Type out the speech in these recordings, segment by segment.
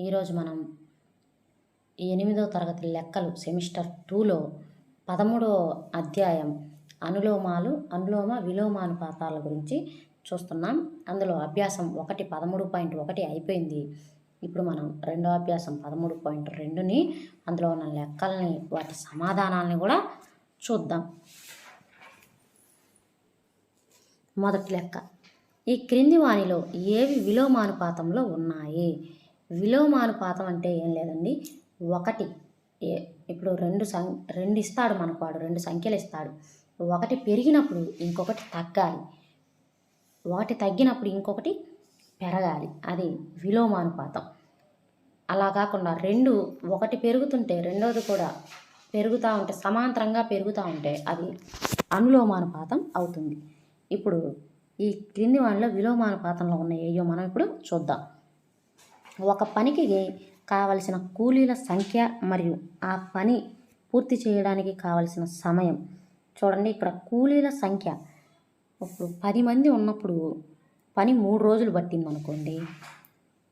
ఈరోజు మనం ఎనిమిదో తరగతి లెక్కలు సెమిస్టర్ టూలో పదమూడో అధ్యాయం అనులోమాలు అనులోమ విలోమానుపాతాల గురించి చూస్తున్నాం. అందులో అభ్యాసం ఒకటి పదమూడు పాయింట్ ఒకటి అయిపోయింది. ఇప్పుడు మనం రెండో అభ్యాసం పదమూడు పాయింట్ రెండుని అందులో ఉన్న లెక్కల్ని వాటి సమాధానాలని కూడా చూద్దాం. మొదటి లెక్క. ఈ క్రింది వాణిలో ఏవి విలోమానుపాతంలో ఉన్నాయి? విలోమానుపాతం అంటే ఏం లేదండి. ఒకటి ఏ ఇప్పుడు రెండు సం రెండు ఇస్తాడు మనకు వాడు రెండు సంఖ్యలు ఇస్తాడు. ఒకటి పెరిగినప్పుడు ఇంకొకటి తగ్గాలి. ఒకటి తగ్గినప్పుడు ఇంకొకటి పెరగాలి. అది విలోమానుపాతం. అలా కాకుండా రెండు ఒకటి పెరుగుతుంటే రెండోది కూడా పెరుగుతూ ఉంటే సమాంతరంగా పెరుగుతూ ఉంటే అది అనులోమానుపాతం అవుతుంది. ఇప్పుడు ఈ క్రింది వానిలో విలోమానుపాతంలో ఉన్న ఏయో మనం ఇప్పుడు చూద్దాం. ఒక పనికి కావలసిన కూలీల సంఖ్య మరియు ఆ పని పూర్తి చేయడానికి కావలసిన సమయం. చూడండి ఇక్కడ కూలీల సంఖ్య. ఇప్పుడు పది మంది ఉన్నప్పుడు పని మూడు రోజులు పట్టింది అనుకోండి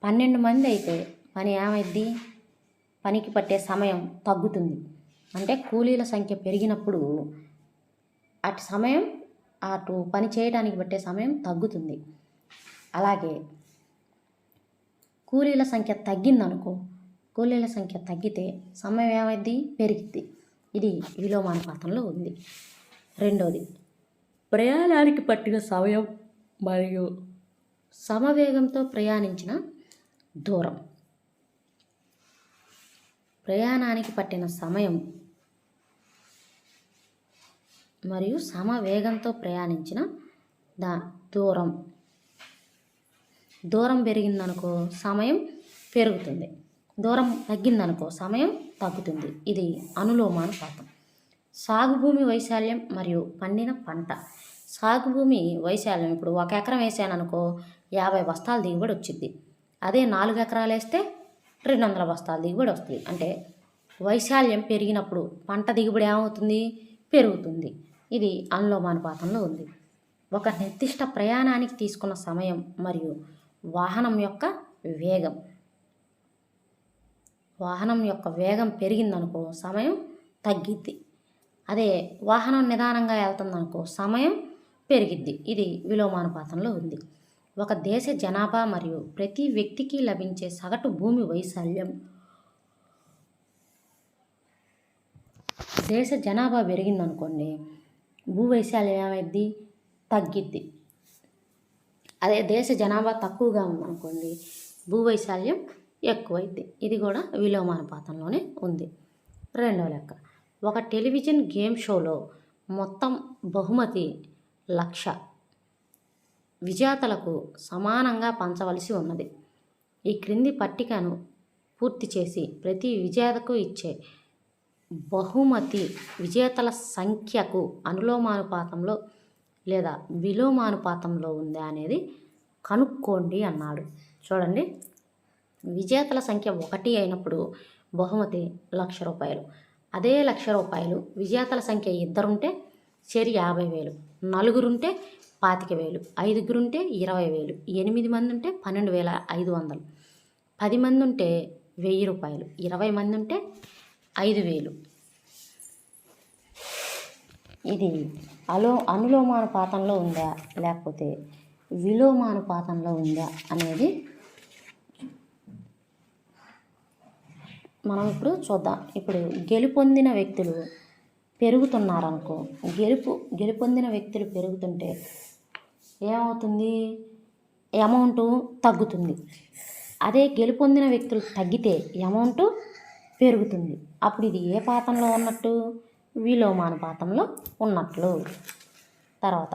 పన్నెండు మంది అయితే పని ఏమైద్ది? పనికి పట్టే సమయం తగ్గుతుంది. అంటే కూలీల సంఖ్య పెరిగినప్పుడు అటు సమయం అటు పని చేయడానికి పట్టే సమయం తగ్గుతుంది. అలాగే కూలీల సంఖ్య తగ్గిందనుకో కూలీల సంఖ్య తగ్గితే సమయం ఏమైద్ది? పెరిగిద్ది. ఇది విలోమానుపాతంలో ఉంది. రెండోది ప్రయాణానికి పట్టిన సమయం మరియు సమవేగంతో ప్రయాణించిన దూరం. ప్రయాణానికి పట్టిన సమయం మరియు సమవేగంతో ప్రయాణించిన దా దూరం. దూరం పెరిగిందనుకో సమయం పెరుగుతుంది. దూరం తగ్గిందనుకో సమయం తగ్గుతుంది. ఇది అనులోమానుపాతం. సాగు భూమి వైశాల్యం మరియు పండిన పంట. సాగు భూమి వైశాల్యం ఇప్పుడు ఒక ఎకరం వేసాను అనుకో యాభై బస్తాల దిగుబడి వచ్చింది అదే నాలుగు ఎకరాలు వేస్తే రెండు వందల బస్తాల దిగుబడి వస్తుంది. అంటే వైశాల్యం పెరిగినప్పుడు పంట దిగుబడి ఏమవుతుంది? పెరుగుతుంది. ఇది అనులోమానుపాతంలో ఉంది. ఒక నిర్దిష్ట ప్రయాణానికి తీసుకున్న సమయం మరియు వాహనం యొక్క వేగం. వాహనం యొక్క వేగం పెరిగిందనుకో సమయం తగ్గిద్ది. అదే వాహనం నిదానంగా వెళ్తుందనుకో సమయం పెరిగిద్ది. ఇది విలోమానుపాతంలో ఉంది. ఒక దేశ జనాభా మరియు ప్రతి వ్యక్తికి లభించే సగటు భూమి వైశాల్యం. దేశ జనాభా పెరిగిందనుకోండి భూ వైశాల్యం ఏమైద్ది? తగ్గిద్ది. అదే దేశ జనాభా తక్కువగా ఉందనుకోండి భూవైశాల్యం ఎక్కువైంది ఎక్కువైద్ది. ఇది కూడా విలోమానుపాతంలోనే ఉంది. రెండవ లెక్క. ఒక టెలివిజన్ గేమ్ షోలో మొత్తం బహుమతి లక్ష విజేతలకు సమానంగా పంచవలసి ఉన్నది. ఈ క్రింది పట్టికను పూర్తి చేసి ప్రతి విజేతకు ఇచ్చే బహుమతి విజేతల సంఖ్యకు అనులోమానుపాతంలో లేదా విలోమానుపాతంలో ఉందా అనేది కనుక్కోండి అన్నాడు. చూడండి. విజేతల సంఖ్య ఒకటి అయినప్పుడు బహుమతి లక్ష రూపాయలు. అదే లక్ష రూపాయలు విజేతల సంఖ్య ఇద్దరుంటే చెరి యాభై వేలు. నలుగురుంటే పాతిక వేలు. ఐదుగురుంటే ఇరవై వేలు. ఎనిమిది మంది ఉంటే పన్నెండు వేల ఐదు వందలు. పది మంది ఉంటే వెయ్యి రూపాయలు. ఇరవై మంది ఉంటే ఐదు వేలు. ఇది అలో అనులోమానుపాతంలో ఉందా? లేకపోతే విలోమానుపాతంలో ఉందా అనేది మనం ఇప్పుడు చూద్దాం. ఇప్పుడు గెలుపొందిన వ్యక్తులు పెరుగుతున్నారనుకో గెలుపు గెలుపొందిన వ్యక్తులు పెరుగుతుంటే ఏమవుతుంది? అమౌంట్ తగ్గుతుంది. అదే గెలుపొందిన వ్యక్తులు తగ్గితే అమౌంట్ పెరుగుతుంది. అప్పుడు ఇది ఏ పాతంలో ఉన్నట్టు? విలోమానుపాతంలో ఉన్నట్లు. తర్వాత.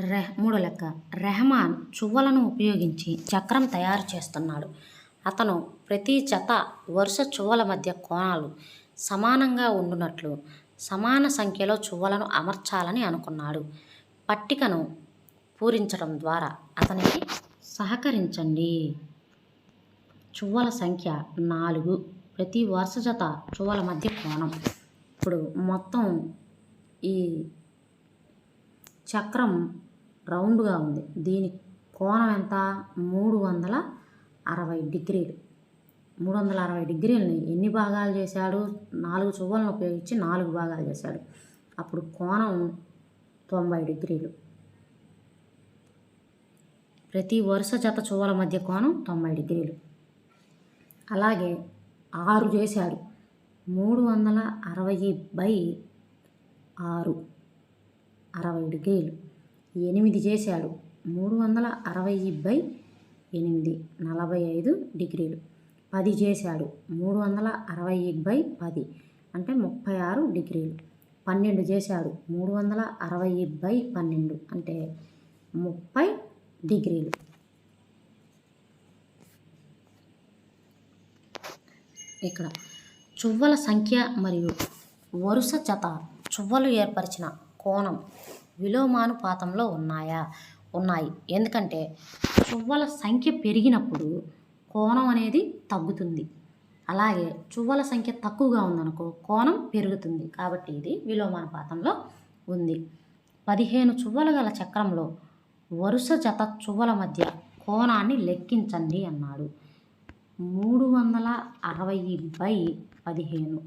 రెహ మూడు లెక్క. రెహమాన్ చువ్వలను ఉపయోగించి చక్రం తయారు చేస్తున్నాడు. అతను ప్రతి జత వరుస చువ్వల మధ్య కోణాలు సమానంగా ఉండునట్లు సమాన సంఖ్యలో చువ్వలను అమర్చాలని అనుకున్నాడు. పట్టికను పూరించడం ద్వారా అతనికి సహకరించండి. చువ్వల సంఖ్య నాలుగు. ప్రతి వరుస జత చువాల మధ్య కోణం. ఇప్పుడు మొత్తం ఈ చక్రం రౌండ్గా ఉంది. దీని కోణం ఎంత? మూడు వందల అరవై డిగ్రీలు. మూడు వందల అరవై డిగ్రీలని ఎన్ని భాగాలు చేశాడు? నాలుగు చువ్వలను ఉపయోగించి నాలుగు భాగాలు చేశాడు. అప్పుడు కోణం తొంభై డిగ్రీలు. ప్రతి వరుస జత చువ్వల మధ్య కోణం తొంభై డిగ్రీలు. అలాగే ఆరు చేశాడు మూడు వందల అరవై బై ఆరు. అరవై డిగ్రీలు. ఎనిమిది చేశాడు. మూడు వందల అరవై బై ఎనిమిది. నలభై ఐదు డిగ్రీలు. పది చేశాడు. మూడు వందల అరవై బై పది. అంటే ముప్పై ఆరు డిగ్రీలు. పన్నెండు చేశాడు. మూడు వందల అరవై బై పన్నెండు. అంటే ముప్పై డిగ్రీలు. ఇక్కడ. చువ్వల సంఖ్య మరియు వరుస జత చువ్వలు ఏర్పరిచిన కోణం విలోమానుపాతంలో ఉన్నాయా? ఉన్నాయి. ఎందుకంటే చువ్వల సంఖ్య పెరిగినప్పుడు కోణం అనేది తగ్గుతుంది. అలాగే చువ్వల సంఖ్య తక్కువగా ఉందనుకో కోణం పెరుగుతుంది. కాబట్టి ఇది విలోమానుపాతంలో ఉంది. పదిహేను చువ్వలు గల చక్రంలో వరుస జత చువ్వల మధ్య కోణాన్ని లెక్కించండి అన్నాడు. మూడు వందల అరవై బై పదిహేను.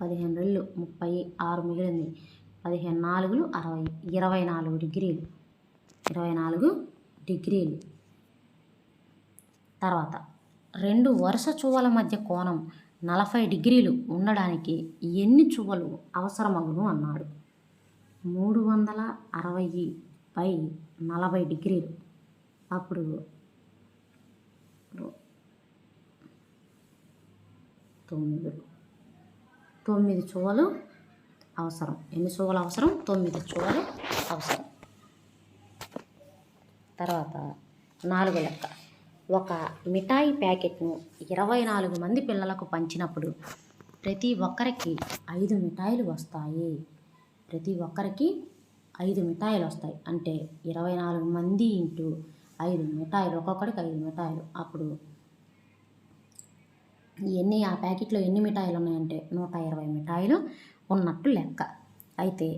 పదిహేను రెళ్ళు ముప్పై ఆరు మిగిలింది. పదిహేను నాలుగులు అరవై ఇరవై నాలుగు డిగ్రీలు. ఇరవై నాలుగు డిగ్రీలు. తర్వాత రెండు వరుస చువ్వల మధ్య కోణం నలభై డిగ్రీలు ఉండడానికి ఎన్ని చువ్వలు అవసరమగును అన్నాడు. మూడు వందల అరవై బై నలభై డిగ్రీలు. అప్పుడు తొమ్మిది. తొమ్మిది చువ్వలు అవసరం. ఎన్ని చువ్వలు అవసరం? తొమ్మిది చువ్వలు అవసరం. తర్వాత నాలుగు లెక్క. ఒక మిఠాయి ప్యాకెట్ను ఇరవై నాలుగు మంది పిల్లలకు పంచినప్పుడు ప్రతి ఒక్కరికి ఐదు మిఠాయిలు వస్తాయి. ప్రతి ఒక్కరికి ఐదు మిఠాయిలు వస్తాయి. అంటే ఇరవై నాలుగు మంది ఇంటూ ఐదు మిఠాయిలు ఒక్కొక్కడికి ఐదు మిఠాయిలు. అప్పుడు ఎన్ని ఆ ప్యాకెట్లో ఎన్ని మిఠాయిలు ఉన్నాయంటే నూట ఇరవై మిఠాయిలు ఉన్నట్టు లెక్క. అయితే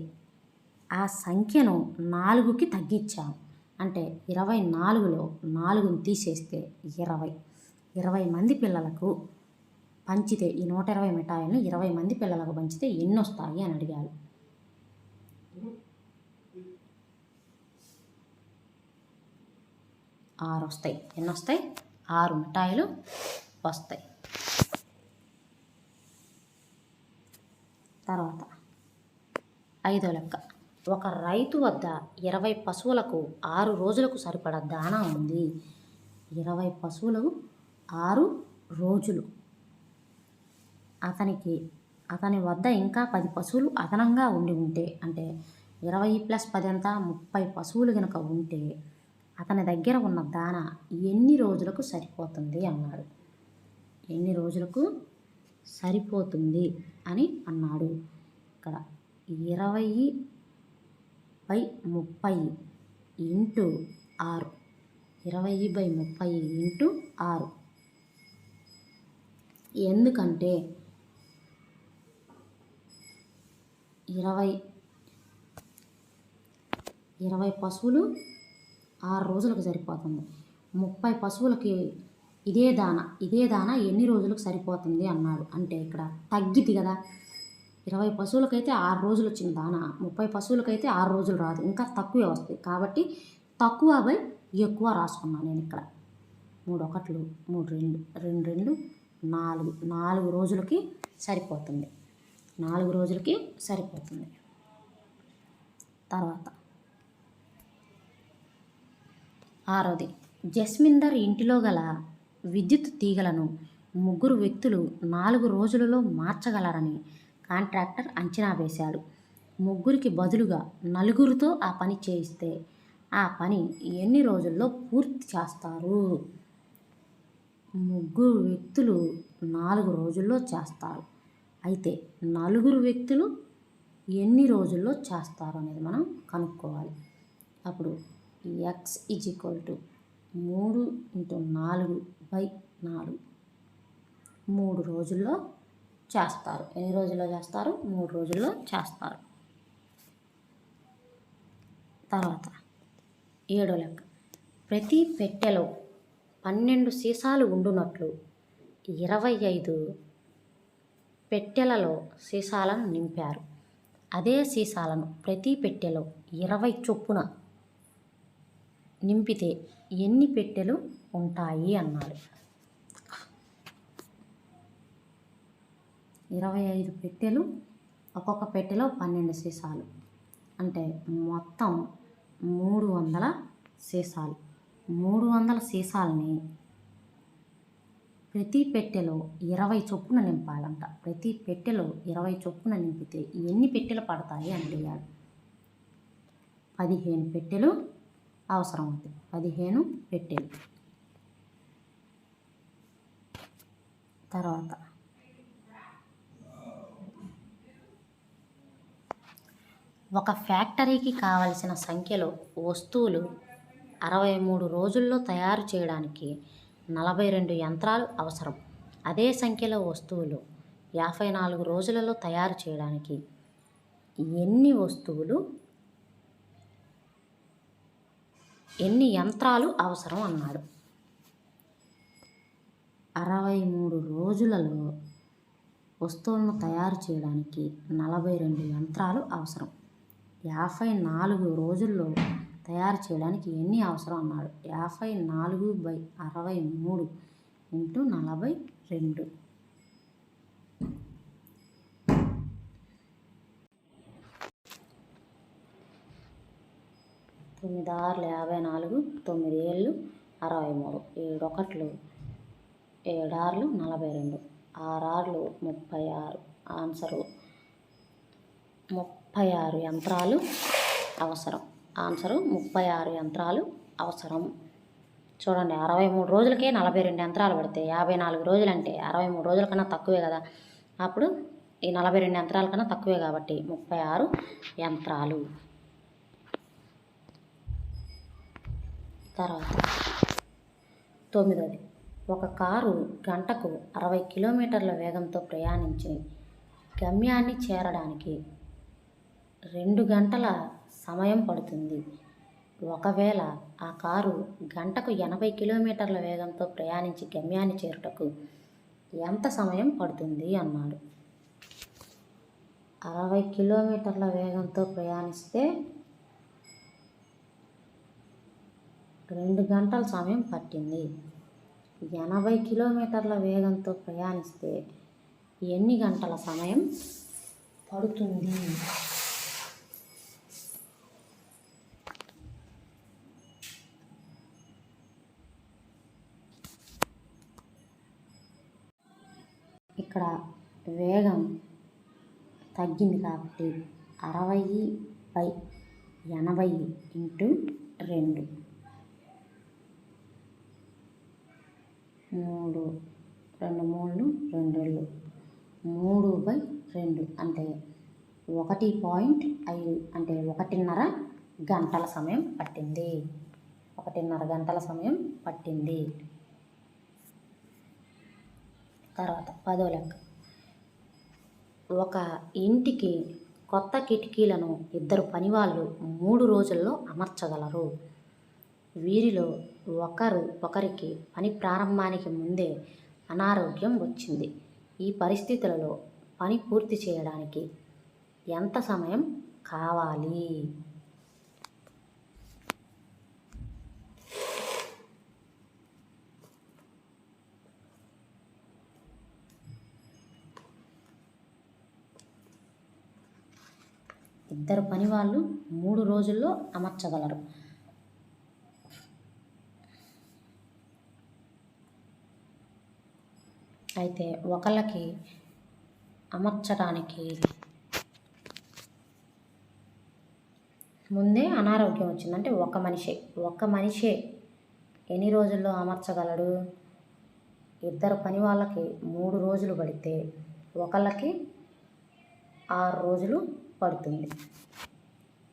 ఆ సంఖ్యను నాలుగుకి తగ్గించాము అంటే ఇరవై నాలుగులో నాలుగుని తీసేస్తే ఇరవై. ఇరవై మంది పిల్లలకు పంచితే ఈ నూట ఇరవై మిఠాయిలను ఇరవై మంది పిల్లలకు పంచితే ఎన్ని వస్తాయి అని అడిగారు. ఆరు వస్తాయి ఎన్ని వస్తాయి ఆరు మిఠాయిలు వస్తాయి. తర్వాత ఐదో లెక్క. ఒక రైతు వద్ద ఇరవై పశువులకు ఆరు రోజులకు సరిపడా దాణా ఉంది. ఇరవై పశువులు ఆరు రోజులు. అతనికి అతని వద్ద ఇంకా పది పశువులు అదనంగా ఉండి ఉంటే అంటే ఇరవై ప్లస్ పది అంతా ముప్పై పశువులు కనుక ఉంటే అతని దగ్గర ఉన్న దాన ఎన్ని రోజులకు సరిపోతుంది అన్నాడు. ఎన్ని రోజులకు సరిపోతుంది అని అన్నాడు. ఇక్కడ ఇరవై బై ముప్పై ఇంటూ ఆరు. ఇరవై బై ముప్పై ఇంటూ ఆరు. ఎందుకంటే ఇరవై ఇరవై పశువులు ఆరు రోజులకు సరిపోతుంది. ముప్పై పశువులకి ఇదే దాన ఇదే దాన ఎన్ని రోజులకు సరిపోతుంది అన్నాడు. అంటే ఇక్కడ తగ్గిద్ది కదా. ఇరవై పశువులకైతే ఆరు రోజులు వచ్చిన దాన ముప్పై పశువులకైతే ఆరు రోజులు రాదు. ఇంకా తక్కువే వస్తాయి. కాబట్టి తక్కువ బై ఎక్కువ రాసుకున్నాను నేను ఇక్కడ. మూడు ఒకట్లు మూడు రెండు రెండు రెండు నాలుగు నాలుగు రోజులకి సరిపోతుంది. నాలుగు రోజులకి సరిపోతుంది. తర్వాత ఆరోది జస్మిందర్ ఇంటిలో గల విద్యుత్ తీగలను ముగ్గురు వ్యక్తులు నాలుగు రోజులలో మార్చగలరని కాంట్రాక్టర్ అంచనా వేశాడు. ముగ్గురికి బదులుగా నలుగురితో ఆ పని చేయిస్తే ఆ పని ఎన్ని రోజుల్లో పూర్తి చేస్తారు? ముగ్గురు వ్యక్తులు నాలుగు రోజుల్లో చేస్తారు. అయితే నలుగురు వ్యక్తులు ఎన్ని రోజుల్లో చేస్తారు అనేది మనం కనుక్కోవాలి. అప్పుడు ఎక్స్ ఈజ్ ఈక్వల్ టు మూడు ఇంటూ నాలుగు బై నాలుగు. మూడు రోజుల్లో చేస్తారు. ఎన్ని రోజుల్లో చేస్తారు? మూడు రోజుల్లో చేస్తారు. తర్వాత ఏడో లెక్క. ప్రతి పెట్టెలో పన్నెండు సీసాలు ఉండునట్లు ఇరవై ఐదు పెట్టెలలో సీసాలను నింపారు. అదే సీసాలను ప్రతి పెట్టెలో ఇరవై చొప్పున నింపితే ఎన్ని పెట్టెలు ఉంటాయి అన్నాడు ఇరవై ఐదు పెట్టెలు ఒక్కొక్క పెట్టెలో పన్నెండు సీసాలు. అంటే మొత్తం మూడు వందల సీసాలు. మూడు వందల సీసాలని ప్రతి పెట్టెలో ఇరవై చొప్పున నింపాలంట. ప్రతి పెట్టెలో ఇరవై చొప్పున నింపితే ఎన్ని పెట్టెలు పడతాయి అని అడిగాడు. పదిహేను పెట్టెలు అవసరం అవుతాయి పదిహేను పెట్టేది. తర్వాత ఒక ఫ్యాక్టరీకి కావలసిన సంఖ్యలో వస్తువులు అరవై మూడు రోజుల్లో తయారు చేయడానికి నలభై రెండు యంత్రాలు అవసరం. అదే సంఖ్యలో వస్తువులు యాభై నాలుగు రోజులలో తయారు చేయడానికి ఎన్ని వస్తువులు ఎన్ని యంత్రాలు అవసరం అన్నాడు. అరవై మూడు రోజులలో వస్తువులను తయారు చేయడానికి నలభై రెండు యంత్రాలు అవసరం. యాభై నాలుగు రోజుల్లో తయారు చేయడానికి ఎన్ని అవసరం అన్నాడు. యాభై నాలుగు బై అరవై మూడు ఇంటూ నలభై రెండు. తొమ్మిది ఆరులు యాభై నాలుగు తొమ్మిది ఏళ్ళు అరవై మూడు. ఏడు ఒకట్లు ఏడార్లు నలభై రెండు. ఆరార్లు ముప్పై ఆరు. ఆన్సరు ముప్పై ఆరు యంత్రాలు అవసరం. ఆన్సరు ముప్పై ఆరు యంత్రాలు అవసరం. చూడండి అరవై మూడు రోజులకే నలభై రెండు యంత్రాలు పడితే యాభై నాలుగు రోజులు అంటే అరవై మూడు రోజుల కన్నా తక్కువే కదా. అప్పుడు ఈ నలభై రెండు యంత్రాల కన్నా తక్కువే కాబట్టి ముప్పై ఆరు యంత్రాలు. తర్వాత. తొమ్మిదవది ఒక కారు గంటకు అరవై కిలోమీటర్ల వేగంతో ప్రయాణించి గమ్యాన్ని చేరడానికి రెండు గంటల సమయం పడుతుంది. ఒకవేళ ఆ కారు గంటకు ఎనభై కిలోమీటర్ల వేగంతో ప్రయాణించి గమ్యాన్ని చేరుటకు ఎంత సమయం పడుతుంది అన్నాడు. అరవై కిలోమీటర్ల వేగంతో ప్రయాణిస్తే రెండు గంటల సమయం పట్టింది. ఎనభై కిలోమీటర్ల వేగంతో ప్రయాణిస్తే ఎన్ని గంటల సమయం పడుతుంది? ఇక్కడ వేగం తగ్గింది కాబట్టి అరవై బై ఎనభై ఇంటూ రెండు. మూడు. రెండు మూడు రెండు మూడు బై రెండు అంటే ఒకటి పాయింట్ ఐదు అంటే ఒకటిన్నర గంటల సమయం పట్టింది. ఒకటిన్నర గంటల సమయం పట్టింది. తర్వాత పదో లెక్క. ఒక ఇంటికి కొత్త కిటికీలను ఇద్దరు పనివాళ్ళు మూడు రోజుల్లో అమర్చగలరు. వీరిలో ఒకరు ఒకరికి పని ప్రారంభానికి ముందే అనారోగ్యం వచ్చింది. ఈ పరిస్థితులలో పని పూర్తి చేయడానికి ఎంత సమయం కావాలి? ఇద్దరు పని వాళ్ళు మూడు రోజుల్లో అమర్చగలరు. అయితే ఒకళ్ళకి అమర్చడానికి ముందే అనారోగ్యం వచ్చిందంటే ఒక మనిషే ఒక మనిషే ఎన్ని రోజుల్లో అమర్చగలడు? ఇద్దరు పని వాళ్ళకి మూడు రోజులు పడితే ఒకళ్ళకి ఆరు రోజులు పడుతుంది.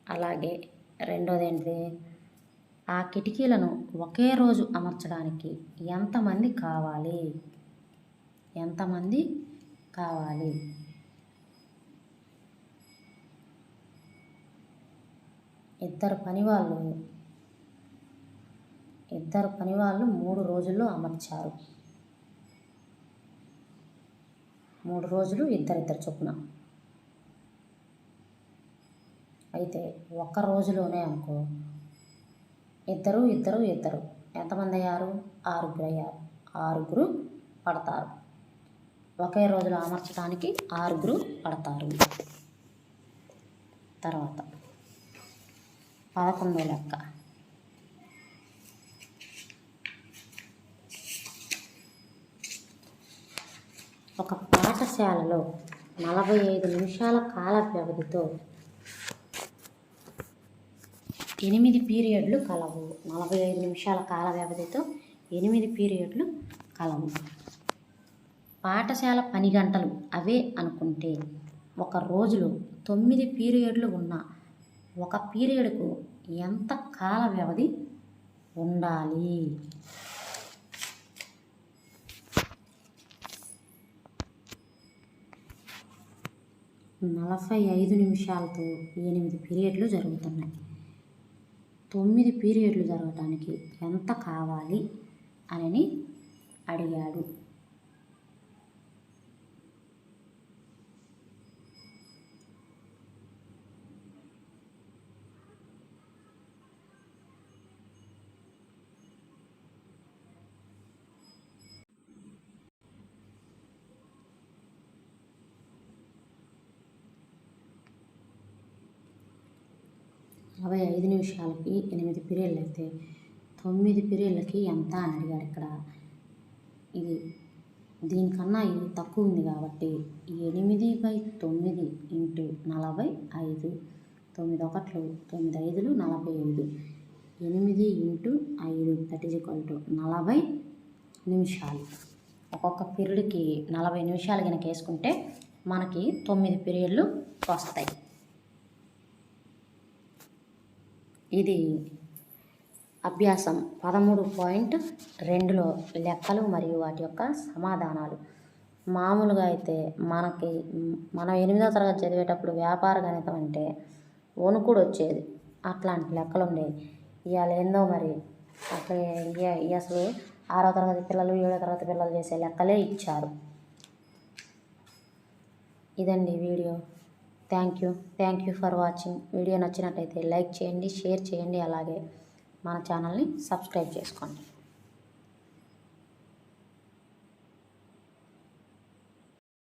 అలాగే రెండోది ఏంటి ఆ కిటికీలను ఒకే రోజు అమర్చడానికి ఎంతమంది కావాలి? ఎంతమంది కావాలి? ఇద్దరు పని వాళ్ళు ఇద్దరు పని వాళ్ళు మూడు రోజుల్లో అమర్చారు. మూడు రోజులు ఇద్దరిద్దరు చొప్పున. అయితే ఒక్క రోజులోనే అనుకో ఇద్దరు ఇద్దరు ఇద్దరు. ఎంతమంది అయ్యారు ఆరుగురు అయ్యారు ఆరుగురు పడతారు. ఒకే రోజులో అమర్చడానికి ఆరుగురు పడతారు. తర్వాత పదకొండో లెక్క. ఒక పాఠశాలలో నలభై ఐదు నిమిషాల కాల వ్యవధితో ఎనిమిది పీరియడ్లు కలవు. నలభై ఐదు నిమిషాల కాల వ్యవధితో ఎనిమిది పీరియడ్లు కలవు. పాఠశాల పని గంటలు అవే అనుకుంటే ఒక రోజులో తొమ్మిది పీరియడ్లు ఉన్న ఒక పీరియడ్కు ఎంత కాల వ్యవధి ఉండాలి? నలభై ఐదు నిమిషాలతో ఎనిమిది పీరియడ్లు జరుగుతున్నాయి. తొమ్మిది పీరియడ్లు జరగటానికి ఎంత కావాలి? అని అడిగాడు. ఇరవై ఐదు నిమిషాలకి ఎనిమిది పీరియడ్లు అయితే తొమ్మిది పీరియడ్లకి ఎంత అని అడిగాడు ఇక్కడ. ఇది దీనికన్నా ఇది తక్కువ ఉంది కాబట్టి ఎనిమిది బై తొమ్మిది ఇంటూ నలభై ఐదు తొమ్మిది ఒకట్లు తొమ్మిది ఐదులు నలభై ఐదు. ఎనిమిది ఇంటూ ఐదు దట్ ఈజ్ ఈక్వల్ టు నలభై నిమిషాలు. ఒక్కొక్క పీరియడ్కి నలభై నిమిషాలు కనుక వేసుకుంటే మనకి తొమ్మిది పీరియడ్లు వస్తాయి. ఇది అభ్యాసం పదమూడు పాయింట్ రెండులో లెక్కలు మరియు వాటి యొక్క సమాధానాలు. మామూలుగా అయితే మనకి మనం ఎనిమిదో తరగతి చదివేటప్పుడు వ్యాపార గణితం అంటే వణుకుడు వచ్చేది. అట్లాంటి లెక్కలు ఉండేవి. ఇవాళ ఏందో మరి అక్కడ ఇయ- అసలు ఆరో తరగతి పిల్లలు ఏడో తరగతి పిల్లలు చేసే లెక్కలే ఇచ్చారు. ఇదండి video. Thank you. Thank you for watching. Video నచ్చినట్టయితే లైక్ చేయండి షేర్ చేయండి అలాగే మన ఛానల్ని సబ్స్క్రైబ్ చేసుకోండి.